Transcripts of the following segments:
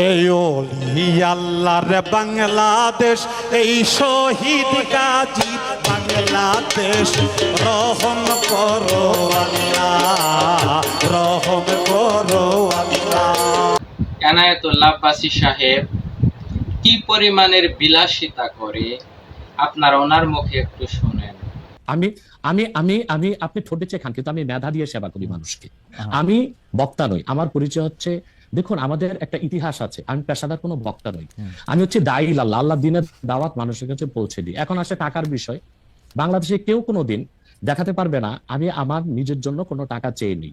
এই ওলি আল্লাহর বাংলাদেশ এই শহীদ গাজী বাংলাদেশ রহম করো আল্লাহ রহম করো আল্লাহ। এনায়েতুল্লাহ আব্বাসী সাহেব কি পরিমাণের বিলাসিতা করে? আপনার ওনার মুখে একটু শুনেন। আমি আমি আমি আমি আপনি ঠোঁটে চেয়ে খান কিন্তু আমি মেধা দিয়ে সেবা করি মানুষকে। আমি বক্তা নই আমার পরিচয় হচ্ছে দেখুন আমাদের একটা ইতিহাস আছে। আমি পেশাদার কোনো বক্তা নই। আমি হচ্ছে দায়ী আল্লাহ আল্লাহ দিনের দাওয়াত মানুষের কাছে পৌঁছে দিই। এখন আসে টাকার বিষয়। বাংলাদেশে কেউ কোনো দিন দেখাতে পারবে না আমি আমার নিজের জন্য কোনো টাকা চেয়ে নিই।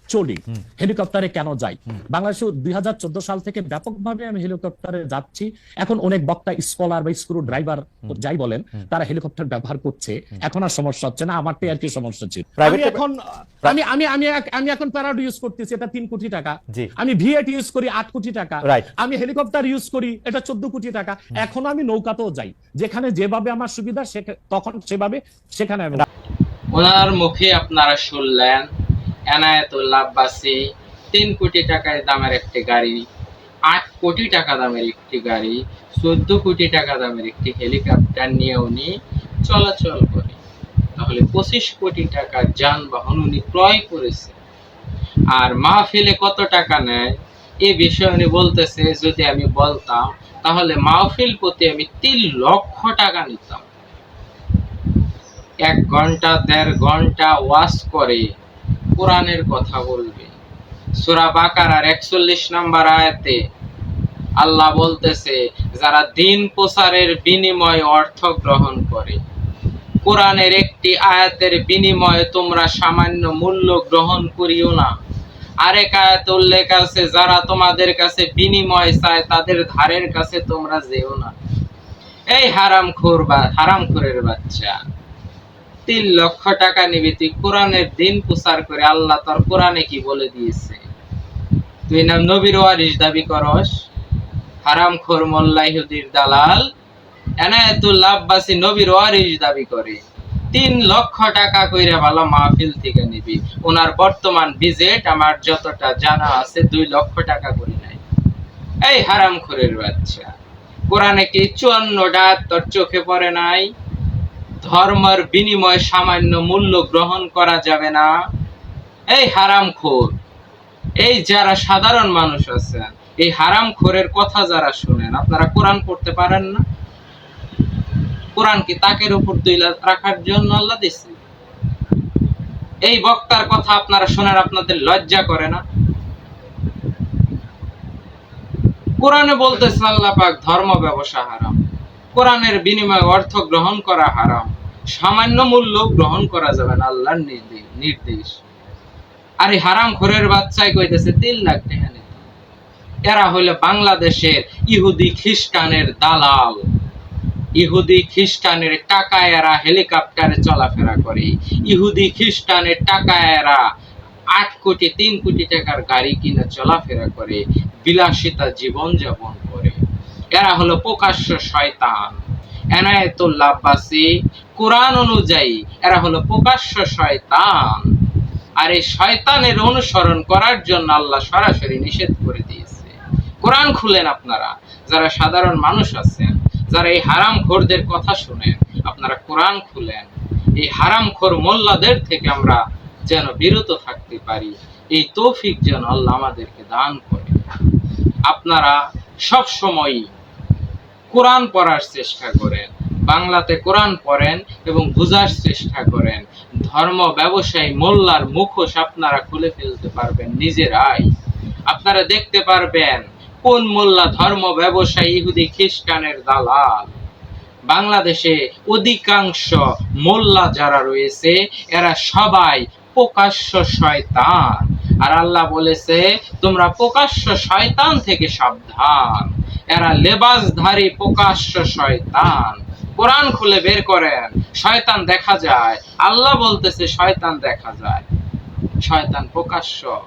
চলি। হেলিকপ্টারে কেন যাই? বাংলাদেশে দুই সাল থেকে ব্যাপকভাবে আমি হেলিকপ্টারে যাচ্ছি। এখন অনেক বক্তা স্কলার বা স্ক্রু ড্রাইভার যাই বলেন তারা হেলিকপ্টার ব্যবহার করছে। এখন আর সমস্যা হচ্ছে না আমারটাই আর কি সমস্যা ছিল। আমি এখন আমি আমি আমি আমি এখন প্যারাড ইউজ করতেছি এটা তিন কোটি টাকা। আমি ভিএট ইউজ করি আট কোটি টাকা। আমি হেলিকপ্টার ইউজ করি এটা চোদ্দ কোটি টাকা। এখন আমি নৌকাতেও যাই। যেখানে যেভাবে আমার সুবিধা তখন সেভাবে সেখানে আমি ওনার মুখে আপনারা শুনলেন আব্বাসী তিন কোটি টাকায় দামের একটি গাড়ি, আট কোটি টাকা দামের একটি গাড়ি, চোদ্দ কোটি টাকা দামের একটি হেলিকপ্টার নিয়ে উনি চলাচল করে তাহলে পঁচিশ কোটি যানবাহন উনি ক্রয় করেছে আর মাহফিলে কত টাকা নেয়? এ বিষয়ে উনি বলতেছে, যদি আমি বলতাম, তাহলে মাহফিল প্রতি আমি তিন লক্ষ টাকা নিতাম। এক ঘণ্টা, দেড় ঘণ্টা ওয়াজ করে কোরআনের কথা বলবে। সুরা বাকারার একচল্লিশ নাম্বার আয়াতে আল্লাহ বলতেছে, যারা দিন প্রচারের বিনিময়ে অর্থ গ্রহণ করে, কোরআনের একটি আয়াতের বিনিময়ে তোমরা সামান্য মূল্য গ্রহণ করিও না। আরেক আয়াত উল্লেখ আছে, যারা তোমাদের কাছে বিনিময় চায়, তাদের ধারের কাছে তোমরা যেও না। এই হারাম খোর বা হারাম খোরের বাচ্চা। তিন লক্ষ টাকা নিবি তুই কোরআনের দিন প্রচার করে আল্লাহ তোর কোরআনে কি বলে দিয়েছে? তুই নাম নবীর ওয়ারিস দাবি করস? হারাম খোর মোল্লা ইহুদির দালাল? এনায়েতুল্লাহ আব্বাসী নবীর ওয়ারিস দাবি করে। তিন লক্ষ টাকা কইরা ভালো মাহফিল থেকে নিবি। ওনার বর্তমান বিজেট আমার যতটা জানা আছে, দুই লক্ষ টাকা করে নাই। এই হারাম খোরের বাচ্চা। কোরআনে কি চুয়ান্নটা তোর চোখে পড়ে নাই? ধর্মের বিনিময়ে সামান্য মূল্য গ্রহণ করা যাবে না। এই হারাম খোর, এই যারা সাধারণ মানুষ আছেন, এই হারাম খোরের কথা যারা শুনেন, আপনারা কোরআন পড়তে পারেন না? কোরআন কি তাকের উপর তুইলা রাখার জন্য আল্লাহ দিচ্ছে এই বক্তার কথা আপনারা শোনেন, আপনাদের লজ্জা করে না? কোরআনে বলতেছে আল্লাহ পাক ধর্ম ব্যবসা হারাম। কোরআনের বিনিময়ে অর্থ গ্রহণ করা হারাম। সামান্য মূল্য গ্রহণ করা যাবে না, আল্লাহর নির্দেশ আর হারাম খোরের বাচ্চাই কইতেছে, তিন লাখ টাকা নিতে এরা হইল বাংলাদেশের ইহুদি খ্রিস্টানের দালাল। ইহুদি খ্রিস্টানের টাকা এরা হেলিকপ্টারে চলাফেরা করে। ইহুদি খ্রিস্টানের টাকা এরা আট কোটি, তিন কোটি টাকার গাড়ি কিনে চলাফেরা করে। বিলাসিতা জীবন যাপন করে। এরা হলো প্রকাশ্য শয়তান। এনায়েতুল্লাহ আব্বাসী, কোরআন অনুযায়ী এরা হলো প্রকাশ্য শয়তান। আর এই শয়তানের অনুসরণ করার জন্য আল্লাহ সরাসরি নিষেধ করে দিয়েছে। কোরআন খুলেন আপনারা, যারা সাধারণ মানুষ আছেন, যারা এই হারাম খোরদের কথা শুনেন, আপনারা কোরআন খুলেন। এই হারাম খোর মোল্লাদের থেকে আমরা যেন বিরত থাকতে পারি, এই তৌফিক যেন আল্লাহ আমাদেরকে দান করে। আপনারা সব সময় কোরআন পড়ার চেষ্টা করেন, বাংলাতে কোরআন পড়েন এবং বোঝার চেষ্টা করেন। ধর্ম, ব্যবসায়ী, মোল্লার মুখোশ আপনারা খুলে ফেলতে পারবেন নিজেরাই আপনারা দেখতে পারবেন কোন মোল্লা ধর্ম, ব্যবসায়ী, ইহুদি, খ্রিস্টানের দালাল। বাংলাদেশে অধিকাংশ মোল্লা যারা রয়েছে, এরা সবাই প্রকাশ্য শয়তান। আর আল্লাহ বলেছে, তোমরা প্রকাশ্য শয়তান থেকে সাবধান। এরা লেবাসধারী প্রকাশ্য শয়তান। কোরআন খুলে বের করেন, শয়তান দেখা যায়। আল্লাহ বলতেছে, শয়তান দেখা যায়। শয়তান প্রকাশ্য।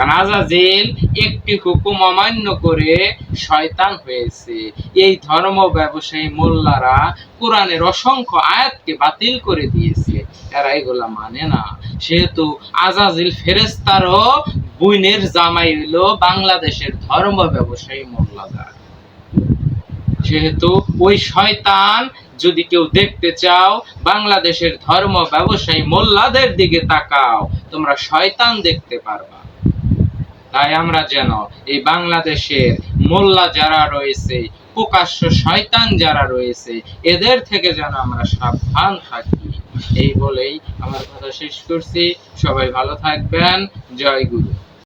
আজাজিল একটি হুকুম অমান্য করে শয়তান হয়েছে। এই ধর্ম ব্যবসায়ী মোল্লারা কোরআনের অসংখ্য আয়াতকে বাতিল করে দিয়েছে। এরা এগুলা মানে না। সেহেতু আজাজিল ফেরেস্তারও বুইনের জামাই হইল বাংলাদেশের ধর্ম ব্যবসায়ী মোল্লাদার। সেহেতু ওই শয়তান যদি কেউ দেখতে চাও, বাংলাদেশের ধর্ম ব্যবসায়ী মোল্লাদের দিকে তাকাও, তোমরা শয়তান দেখতে পারবা। তাই আমরা যেন এই বাংলাদেশের মোল্লা যারা রয়েছে, প্রকাশ্য শয়তান যারা রয়েছে, এদের থেকে যেন আমরা সাবধান থাকি। এই বলেই আমার কথা শেষ করছি। সবাই ভালো থাকবেন। জয় গুরু।